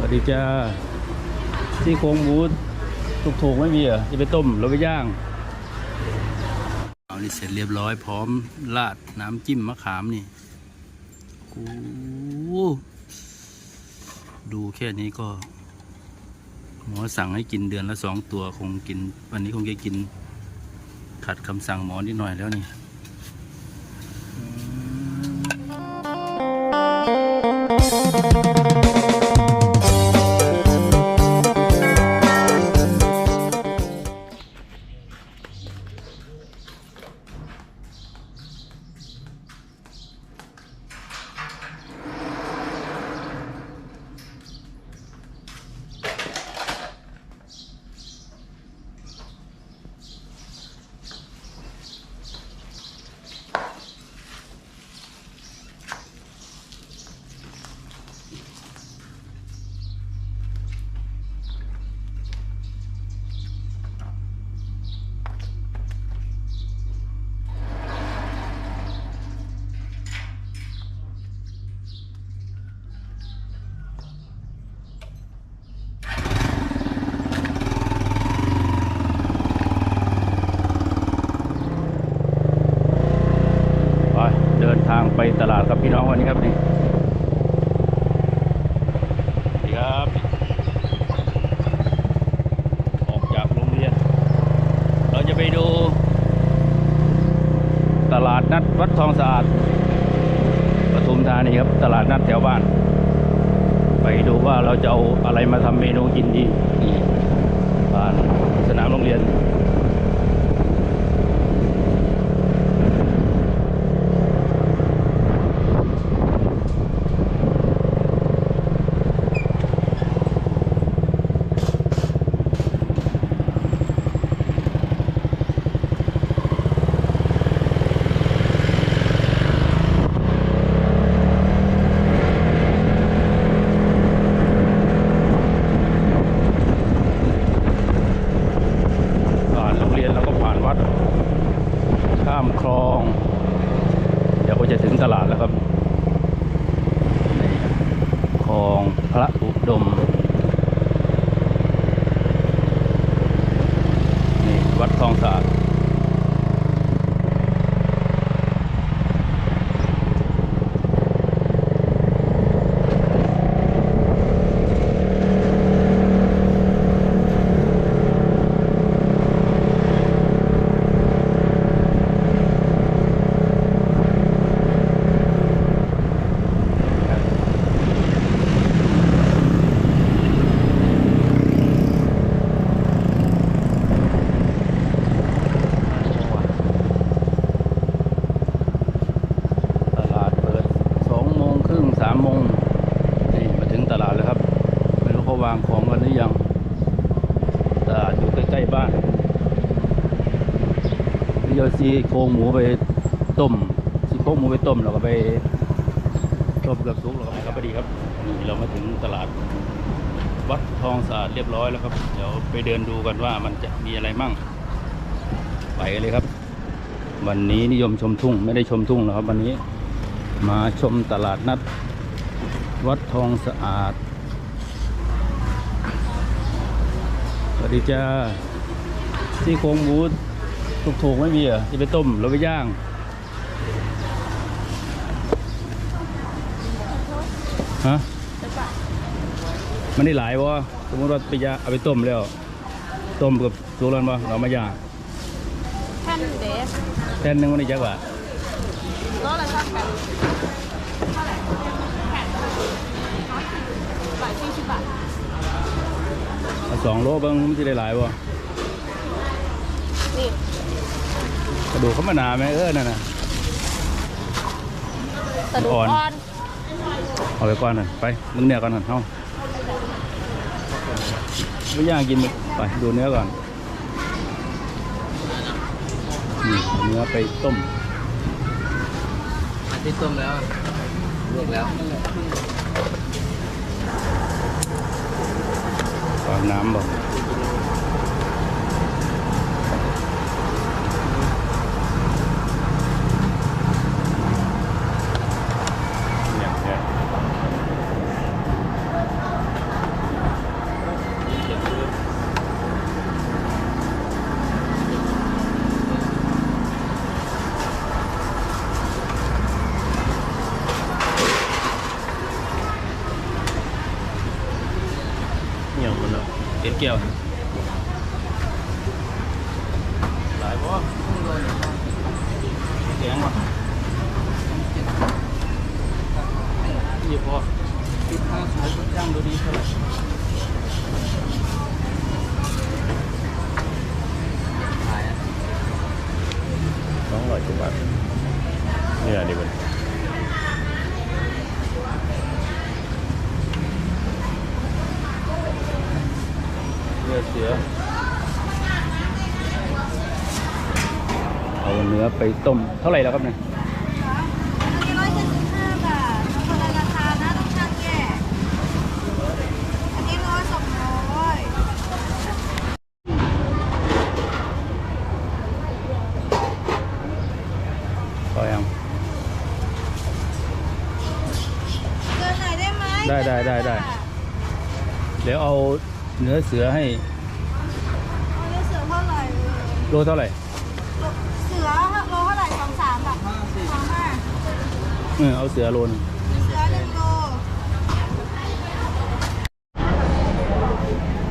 วัสดีจ้าที่โครงหมูถูกๆไม่มีเหรอจะไปต้มหรือไปย่างเอานี่เสร็จเรียบร้อยพร้อมราดน้ำจิ้มมะขามนี่โอ้ดูแค่นี้ก็ หมอสั่งให้กินเดือนละสองตัวคงกิน วันนี้คงจะกินขัดคำสั่งหมอนิดหน่อยแล้วนี่ ไปตลาดครับพี่น้องวันนี้ครับนี่สวัสดีครับ ออกจากโรงเรียน เราจะไปดู ตลาดนัดวัดทองสะอาดปทุมธานีครับ ตลาดนัดแถวบ้าน ไปดูว่าเราจะเอาอะไรมาทำเมนูกินดีนี่บ้านสนามโรงเรียน ผ่านโรงเรียนแล้วก็ผ่านวัด ข้ามคลอง เดี๋ยวก็จะถึงตลาดแล้วครับนี่คลองพระอุดม นี่วัดคลองสะอาดตลาดเปิดสองโมงครึ่งสามโมงนี่มาถึงตลาดแล้วครับ ไม่รู้เขาวางของกันหรือยัง ตลาดอยู่ใกล้ๆบ้านนี่เอาซีโครง หมูไปต้มซีโครงหมูไปต้มแล้วก็ไปต้มกับซุปแล้วก็ไปครับพอดีครับนี่เรามาถึงตลาดวัดทองสะอาดเรียบร้อยแล้วครับ เดี๋ยวไปเดินดูกันว่ามันจะมีอะไรมั่ง ไปเลยครับ วันนี้นิยมชมทุ่งไม่ได้ชมทุ่งนะครับ วันนี้มาชมตลาดนัด วัดทองสะอาดสวัสดีจ้าที่โครงหมู ถูกๆไม่มีเหรอจะไปต้มหรือไปย่างฮะมันได้หลายวะสมมติว่าไปย่างเอาไปต้มแล้ว ต้มกับสุกแล้วบ่เรามาย่างแท่นเดสแทนหนึงมันได้จักว่าโลละชอบแบบเท่าไหร่แผ่นบาทสี่สิบบาทเอาสองโลเบิ้งมันจะได้หลายวะนี่ก ระดูกเขามาหนาไหมเออนั่นน่ะกระดูกอ่อนอ่อนเอาไปก่อนน่ะไปมึงเนื้อก่อนน่ะเฮาไม่ย่างกินไปดูเนื้อก่อนนี่เอาเนื้อไปต้มอันที่ต้มแล้วลวกแล้วฝาน้ำบ่เนี่ แก้วหลายบ่แข็งวะนี่พอติดข้าวสวยก็จ้างดูดีเท่าไหร่ ขายอะ สองร้อยกว่าบาทเนี่ยดีกว่า เนื้อเสือ เอาเนื้อ ไปต้มเท่าไหร่แล้วครับเนี่ยอันนี้ร้อยเจ็ดสิบห้าบาทคนละราคานะต้องช่างแยกอันนี้ร้อยสองร้อยพอยังเกินหน่อยได้ไหมได้ได้ได้ได้เดี๋ยวเอาเนื้อเสือให้เอาเนื้อเสือเท่าไหร่โลเท่าไหร่ เสือโลเท่าไหร่สองสามแบบสองห้า เออเอาเสือโลนงเสือหนึ่งโล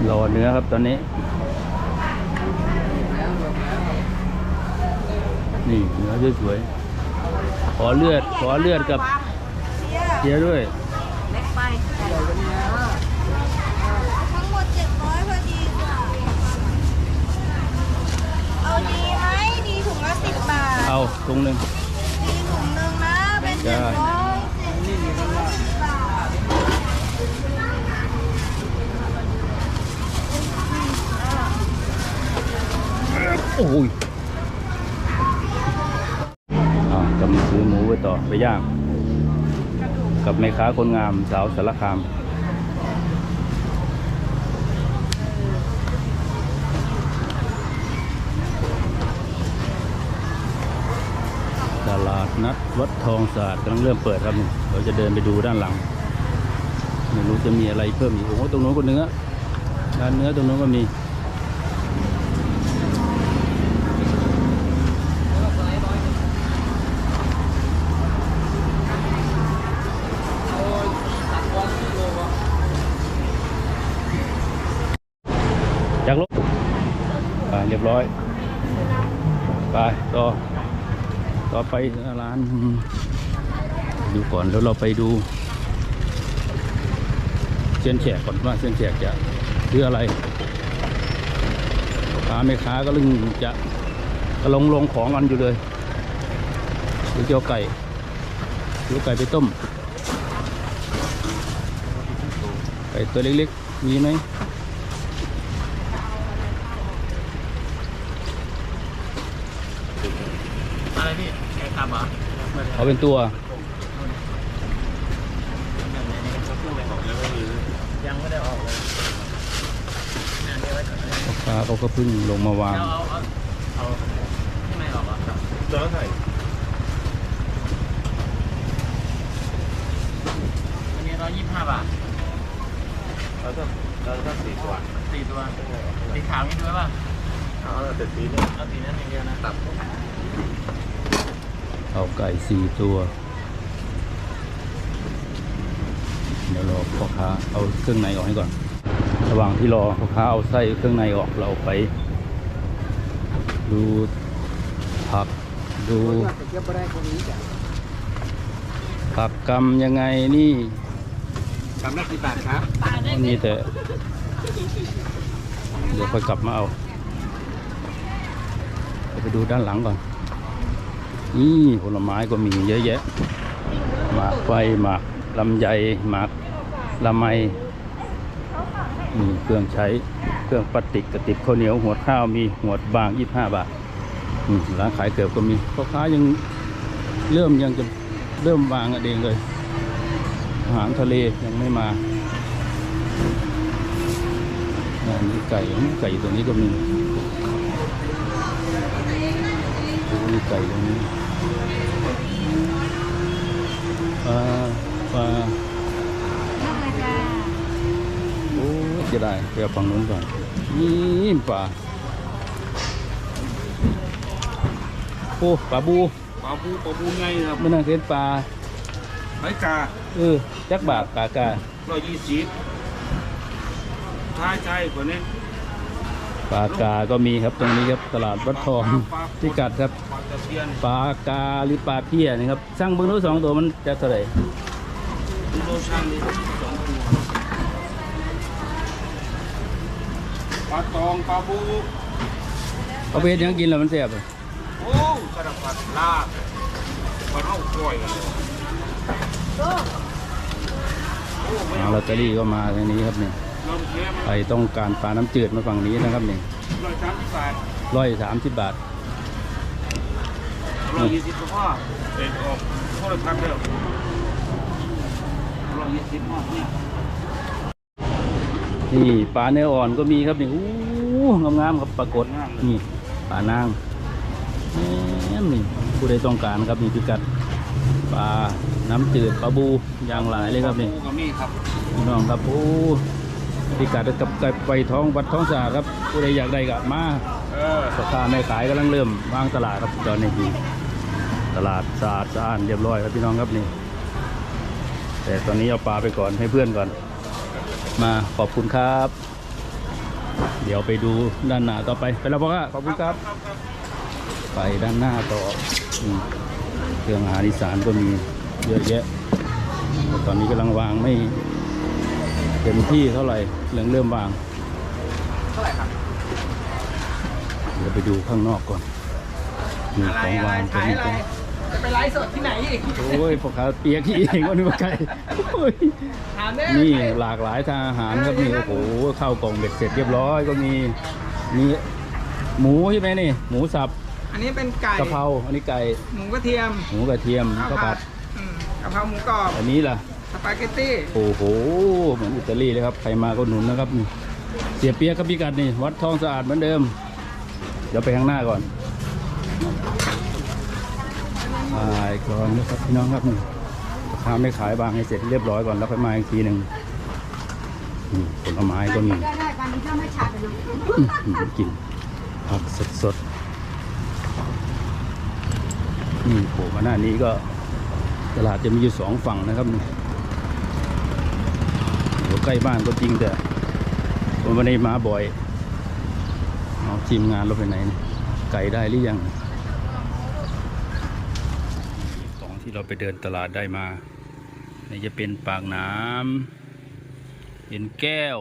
รอเนื้อครับตอนนี้ นี่เนื้อสวยๆขอเลือดขอเลือดกับเชียเจียด้วยเล็กไปทั้งหมดเจ็ดร้อยพอดีค่ะเอาดีไหมดีถุงละสิบบาท เอาตรงหนึ่ง ดีถุงหนึ่งนะเป็น ได้ เจ็ดร้อยเจ็ดสิบบาท โอ้ยอ่ากำลังซื้อหมูไปต่อไปย่าง กับแม่ค้าคนงามสาวสารคามตลาดนัดวัดทองศาสตร์กำลังเริ่มเปิดครับเราจะเดินไปดูด้านหลังไม่รู้จะมีอะไรเพิ่มอีกโอ้โหตรงโน้นก็เนื้อร้านเนื้อตรงโน้นก็มี จากรถไปเรียบร้อย ไปต่อ ต่อ ไปร้าน ดูก่อนแล้วเราไปดูเส้นแขกก่อนว่าเส้นแขกจะซื้ออะไรค้าแม่ค้าก็ลึงจะกำลังลงของกันอยู่เลยดูเจียวไก่ดูไก่ไปต้มไก่ตัวเล็กๆมีไหม อะไรพี่แกทำเหรอ เอาเป็นตัว ยังไม่ได้ออกเลยงานนี้ไว้ก่อนเลยพ่อค้าเขาก็เพิ่งลงมาวาง เอาเอาเอาข้างในออกเหรอแล้วใส่อันนี้ร้อยยี่สิบห้าบาทเราต้องเราต้องสี่ตัวสี่ตัวสีขาวนี่ด้วยป่ะ เอาแต่สีนี้เอาสีนั้นอย่างเดียวนะตับ เอาไก่สี่ตัว เดี๋ยวรอพ่อค้าเอาเครื่องในออกให้ก่อน ระหว่างที่รอพ่อค้าเอาไส้เครื่องในออกเราไป ดูผักดูผักกำยังไงนี่กำลังกี่บาทครับนี่แต่ เดี๋ยวค่อยกลับมาเอาเดี๋ยวไปดูด้านหลังก่อน นี่ผลไม้ก็มีเยอะแยะ หมากไฟหมากลำไยหมากลำไมมีเครื่องใช้เครื่องปฏิกกระติบข้าวเหนียวหัวข้าวมีหัวบางยี่ห้าบาทร้านขายเกือบก็มีพ่อค้ายังเริ่มยังจะเริ่มวางกันเองเลยอาหารทะเลยังไม่มาอันนี้ไก่ไก่ตัวนี้ก็มี มีไก่ตรงนี้ปลาปลานั่งเลยจ้าโอ้ยจะได้ไปเอาฝั่งนู้นก่อนนี่ปลาโอ้ปลาบูปลาบูปลาบูไงครับไม่น่าเส้นปลาไอ้กาเออจักบาทปลาการ้อยยี่สิบท้ายใจกว่านี้อปลากาก็มีครับตรงนี้ครับตลาดวัดทองที่กัดครับ ปลาตะเพียนปลากาหรือปลาเพี้ยนะครับสั่งเบิ้งรู้สองตัวมันจะเท่าไหร่โลชั่นนี่สองตัวปลาตองปลาบูเอาไปเฮ็ดหยังกินแล้วมันแซ่บอะโอ้สารพัดลาบปลาเท่าก้อยกันเลยโอ้ไม่เอาลอตเตอรี่ก็มาทางนี้ครับเนี่ยเริ่มเค็มใครต้องการปลาน้ำจืดมาฝั่งนี้นะครับเนี่ยร้อยสามสิบบาท ร้อยสามสิบบาทร้อยยี่สิบก็พอเป็นออกโทรทัศน์เด้อร้อยยี่สิบพอเนี่ยนี่ปลาเนื้ออ่อนก็มีครับนี่อู้งามๆครับปรากฏนี่ปลานางแหมนี่ผู้ใดต้องการครับนี่พิกัดปลาน้ำจืดปลาบูอย่างหลายเลยครับนี่ปูกับมีครับพี่น้องครับโอ้พิกัดกับไก่ไปท้องวัดท้องสะอาดครับผู้ใดอยากได้ก็มาเออพ่อค้าแม่ขายกำลังเริ่มวางตลาดครับตอนนี้คือ ตลาดสะอาดสะอ้านเรียบร้อยครับพี่น้องครับนี่ แต่ตอนนี้เอาปลาไปก่อนให้เพื่อนก่อน มาขอบคุณครับ เดี๋ยวไปดูด้านหน้าต่อไปไปแล้วพ่อค้าขอบคุณครับ ไปด้านหน้าต่ออืมเครื่องอาหารอีสานก็มีเยอะแยะแต่ตอนนี้กำลังวางไม่เต็มที่เท่าไหร่เริ่มเริ่มวาง เท่าไหร่ครับ เดี๋ยวไปดูข้างนอกก่อนมีของวางก็มีของ จะไปไลฟ์สดที่ไหนอีกโอ้ยพวกเขาเปียกขี้เองว่านึกว่าไก่โอ้ยถามได้นี่หลากหลายทางอาหารครับนี่โอ้โหข้าวกล่องเบ็ดเสร็จเรียบร้อยก็มีมีหมูใช่ไหมนี่หมูสับอันนี้เป็นไก่กะเพราอันนี้ไก่หมูกระเทียมหมูกระเทียมข้าวผัดอืมกะเพราหมูกรอบอันนี้ล่ะสปาเกตตี้โอ้โหเหมือนอิตาลีเลยครับใครมาก็หนุนนะครับนี่เสียเปียกครับพี่กัดนี่วัดทองสะอาดเหมือนเดิมเดี๋ยวไปข้างหน้าก่อน ไปก่อนนะครับพี่น้องครับนี่ข้าวไม่ขายบางให้เสร็จเรียบร้อยก่อนแล้วค่อยมาอีกทีหนึ่งนี่ผลไม้ก็มีได้ได้ตอนนี้ถ้าไม่ชัดเนาะอื้อหือกินผักสดสดนี่โผล่มาหน้านี้ก็ตลาดจะมีอยู่สองฝั่งนะครับนี่อยู่ใกล้บ้านก็จริงแต่ผมวันนี้มาบ่อยเอาทีมงานเราไปไหน ไก่ได้หรือยังของ ที่เราไปเดินตลาดได้มานี่จะเป็นปากน้ำเป็นแก้ว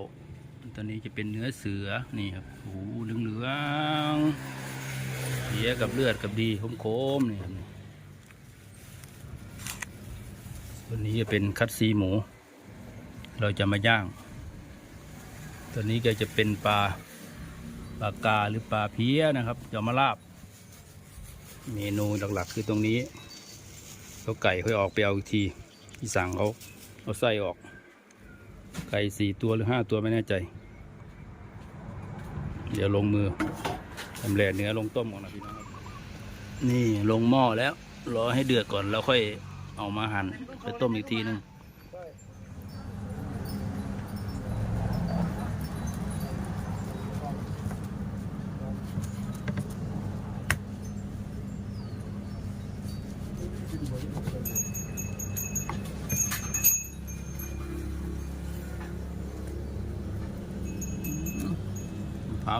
ตอนนี้จะเป็นเนื้อเสือ นี่ครับโอ้โหเหลืองๆเสียกับเลือดกับดีโคมๆนี่ครับตัวนี้จะเป็นคัดซีหมู เราจะมาย่าง ตัวนี้ก็จะเป็นปลาปลากาหรือปลาเพี้ยนะครับจะมาลาบ เมนูหลักๆคือตรงนี้ เขาไก่ค่อยออกไปเอาอีกทีที่สั่งเขาเอาไส้ออก ไก่สี่ตัวหรือห้าตัวไม่แน่ใจ เดี๋ยวลงมือทำแหล่เนื้อลงต้มก่อนนะพี่น้องนี่ลงหม้อแล้วรอให้เดือดก่อนแล้วค่อยเอามาหั่นไปต้มอีกทีหนึง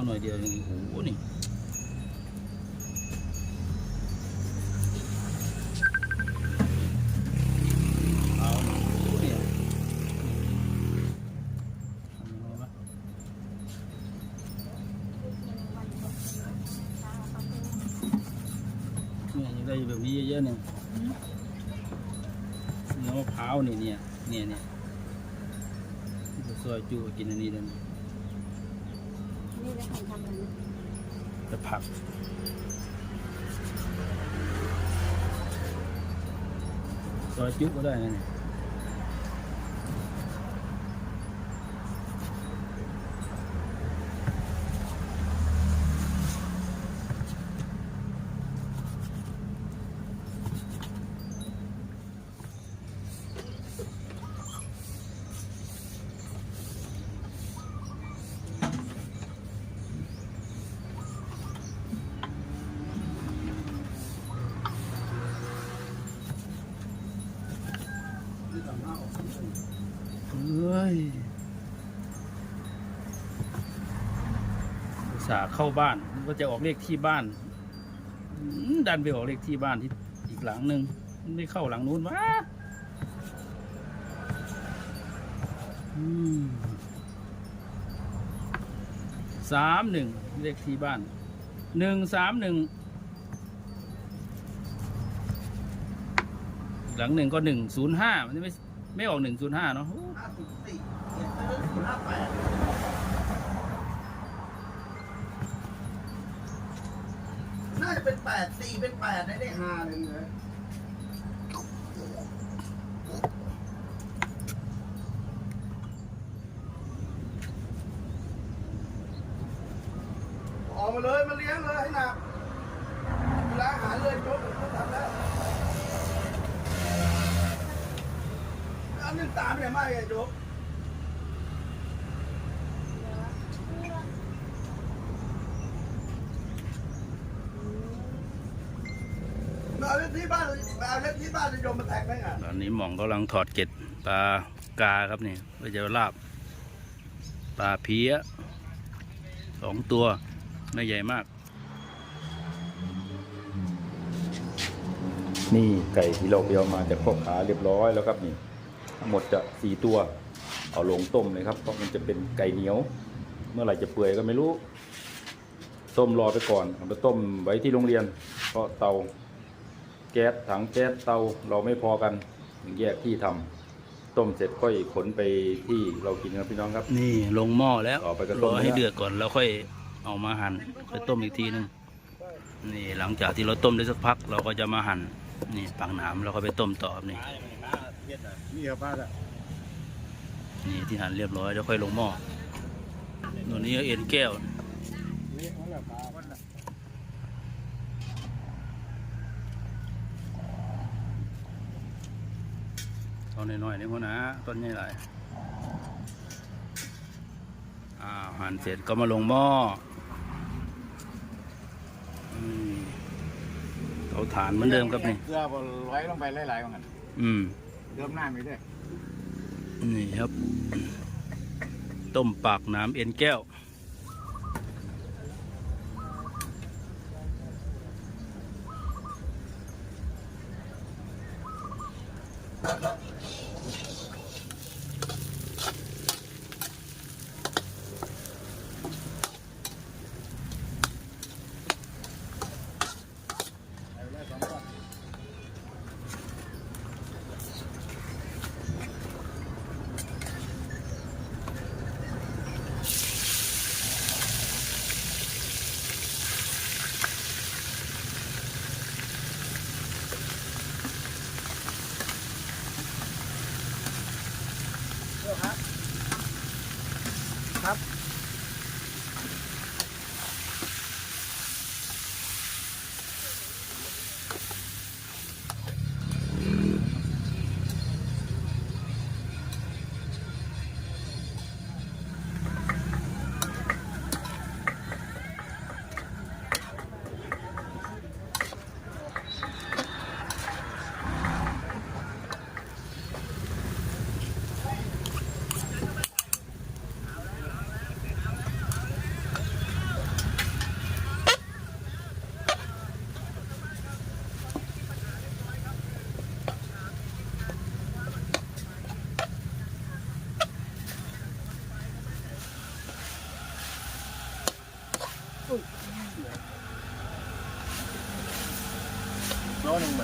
หน่อยเดียวยังโอ้โหนี่มะพร้าวโอ้โหนี่เอามาเนี่ยยังได้แบบนี้เยอะๆเนี่ยเนื้อมะพร้าวนี่เนี่ยเนี่ยเนี่ยที่ซอยจูกินอันนี้เลยนี่ จะทำทำอะไรนะจะผักซอยจุ๊กก็ได้นะเนี่ยเฮ้ย สาห์เข้าบ้านก็จะออกเลขที่บ้าน ดันไปออกเลขที่บ้านที่อีกหลังหนึ่งไม่เข้าหลังนู้นวะสามหนึ่งเลขที่บ้านหนึ่งสามหนึ่งหลังหนึ่งก็หนึ่งศูนย์ห้ามันไม่ไม่ออกหนึ่งศูนย์ห้าเนาะ น่าจะ เป็นแปดสี่เป็นแปดได้ได้ห้าเลยเลยออกมาเลยมาเลี้ยงเลยให้หนักเวลาอาหารเลยโจ๊กผมก็ทำแล้วอันหนึ่งตามไปไหนมาไงโจ๊กมาเอาเล่นที่บ้านมาเอาเล่นที่บ้านจะโยมมาแทงได้ไง ตอนนี้ หม่องกำลังถอดเก็ดปลากาครับนี่เพื่อจะลาบปลาเพี้ยสองตัวไม่ใหญ่มาก นี่ไก่ที่เราไปเอามาจากพ่อขาเรียบร้อยแล้วครับนี่ ทั้งหมดจะสี่ตัว เอาลงต้มเลยครับเพราะมันจะเป็นไก่เหนียว เมื่อไหร่จะเปื่อยก็ไม่รู้ ต้มรอไปก่อนเอาไปต้มไว้ที่โรงเรียน เพราะเตาแก๊สถังแก๊สเตาเราไม่พอกัน แยกที่ทำต้มเสร็จค่อยขนไปที่เรากินกันพี่น้องครับ นี่ลงหม้อแล้วต่อไปก็รต้อมให้เนื้อเดือดก่อนแล้วค่อยเอามาหั่นค่อยต้มอีกทีนึงนี่หลังจากที่เราต้มได้สักพัก เราก็จะมาหั่นนี่ปังหนามเราก็ไปต้มต่อครับนี่นี่ครับป้านี่ที่หั่นเรียบร้อยแล้วค่อยลงหม้อตัวนี้เอ็นแก้ว เอาหน่อยๆนี่พ่อนะต้นใหญ่หลายอ่าหั่นเสร็จก็มาลงหม้ออืมเตาถ่านเหมือนเดิมครับนี่เกลือบอร้อยลงไปหลายๆกันอืมเติมน้ำอีกด้วยนี่ครับ ต้มปากน้ำเอ็นแก้ว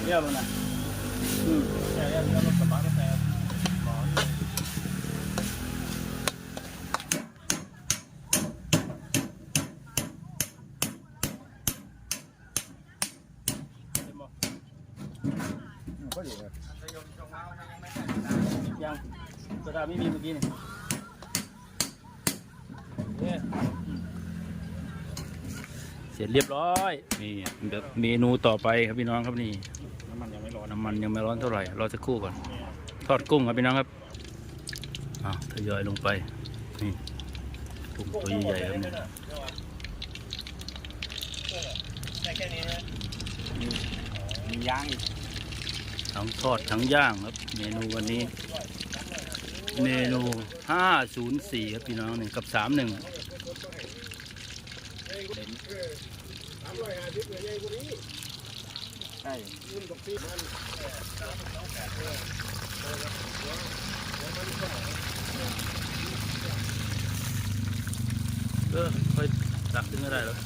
เหมือนเรียวเลยนะอืมแค่เรียวรถกระบะก็แต่หมอนี่เห็นบ่ก็อยู่เลยยังกระดาษไม่มีเมื่อกี้นี่เนี่ยเสร็จเรียบร้อย นี่แบบเมนูต่อไปครับพี่น้องครับนี่ น้ำมันยังไม่ร้อนน้ำมันยังไม่ร้อนเท่าไหร่รอสักครู่ก่อน ทอดกุ้งครับพี่น้องครับอ่าทยอยลงไป นี่กุ้งตัวใหญ่ๆครับเนี่ยมียางอีกทั้งทอดทั้งย่างครับ เมนูวันนี้ เมนู 504 ครับพี่น้องนี่กับ 31สามร้อยห้าสิบเลย ใหญ่กว่านี้ใช่เออค่อยตักขึ้นก็ได้แล้ว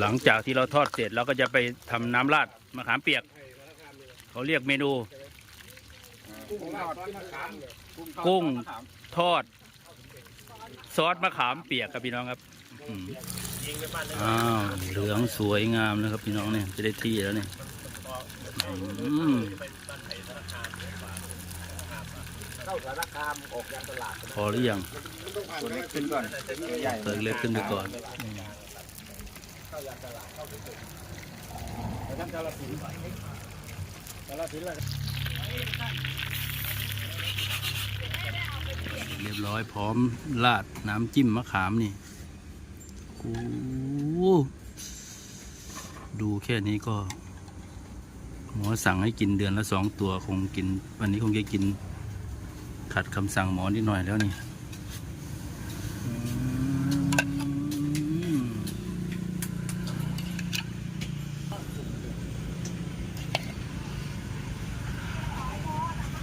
หลังจากที่เราทอดเสร็จเราก็จะไปทำน้ำราดมะขามเปียก เขาเรียกเมนู กุ้งทอด ซอสมะขามเปียกครับพี่น้องครับ อ้าวเหลืองสวยงามนะครับพี่น้องเนี่ยจะได้ที่แล้วเนี่ยอืมเข้าสารคามออกจากตลาดพอหรือยังตัวเล็กขึ้นก่อนใหญ่เติมเล็กขึ้นไปก่อนเรียบร้อยพร้อมราดน้ำจิ้มมะขามนี่ ดูแค่นี้ก็ หมอสั่งให้กินเดือนละสองตัวคงกิน วันนี้คงจะกิน ขัดคำสั่งหมอนิดหน่อยแล้วนี่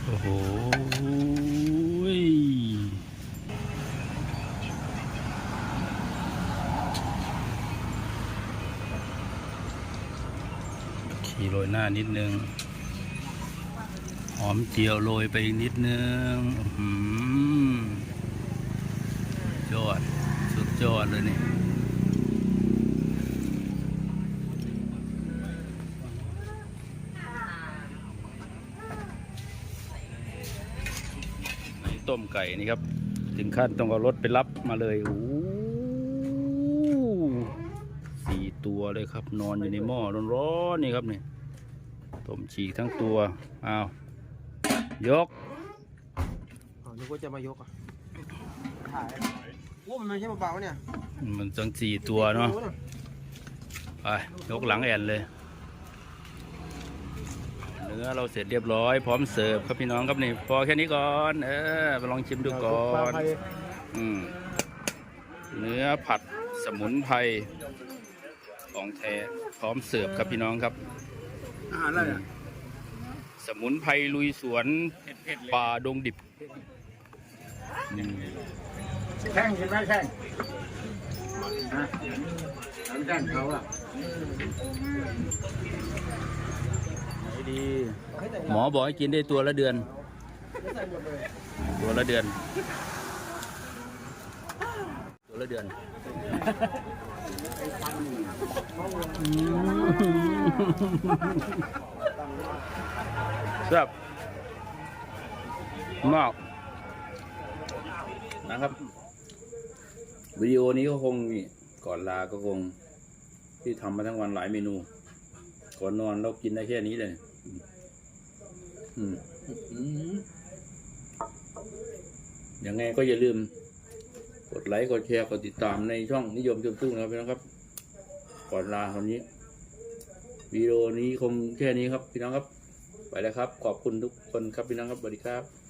โอ้โห โรยหน้านิดนึง หอมเจียวโรยไปอีกนิดนึงอื้อหือยอด สุดยอดเลยนี่ต้มไก่นี่ครับ ถึงขั้นต้องเอารถไปรับมาเลยโอ้สี่ตัวเลยครับ นอนอยู่ในหม้อร้อนๆนี่ครับเนี่ย ต้มฉีกทั้งตัวอ้าวยกอ๋อนึกว่าจะมายกอะถ่ายโอ้มันไม่ใช่เบาๆเนี่ยมันตั้งสี่ตัวเนาะไปยกหลังแอนเลยเนื้อเราเสร็จเรียบร้อยพร้อมเสิร์ฟครับพี่น้องครับนี่พอแค่นี้ก่อนเออมาลองชิมดูก่อนอืมเนื้อผัดสมุนไพรของแท้พร้อมเสิร์ฟครับพี่น้องครับ อาหารอะไรอะสมุนไพรลุยสวนป่าดงดิบนี่แข้งใช่ไหมแข้งฮะน้ำแข้งเขาอะไหนดีหมอบอกให้กินได้ตัวละเดือน ตัวละเดือนตัว ละเดือนแซ่บมากนะครับวิดีโอนี้ก็คงนี่ก่อนลาก็คง ที่ทำมาทั้งวันหลายเมนูก่อนนอนเรากินได้แค่นี้เลย อืมอืมยังไงก็อย่าลืม กดไลค์ กดแชร์ กดติดตามในช่องนิยมชมตู้นะครับพี่น้องครับ ก่อนลาวันนี้วิดีโอนี้คงแค่นี้ครับพี่น้องครับ ไปแล้วครับ ขอบคุณทุกคนครับพี่น้องครับสวัสดีครับ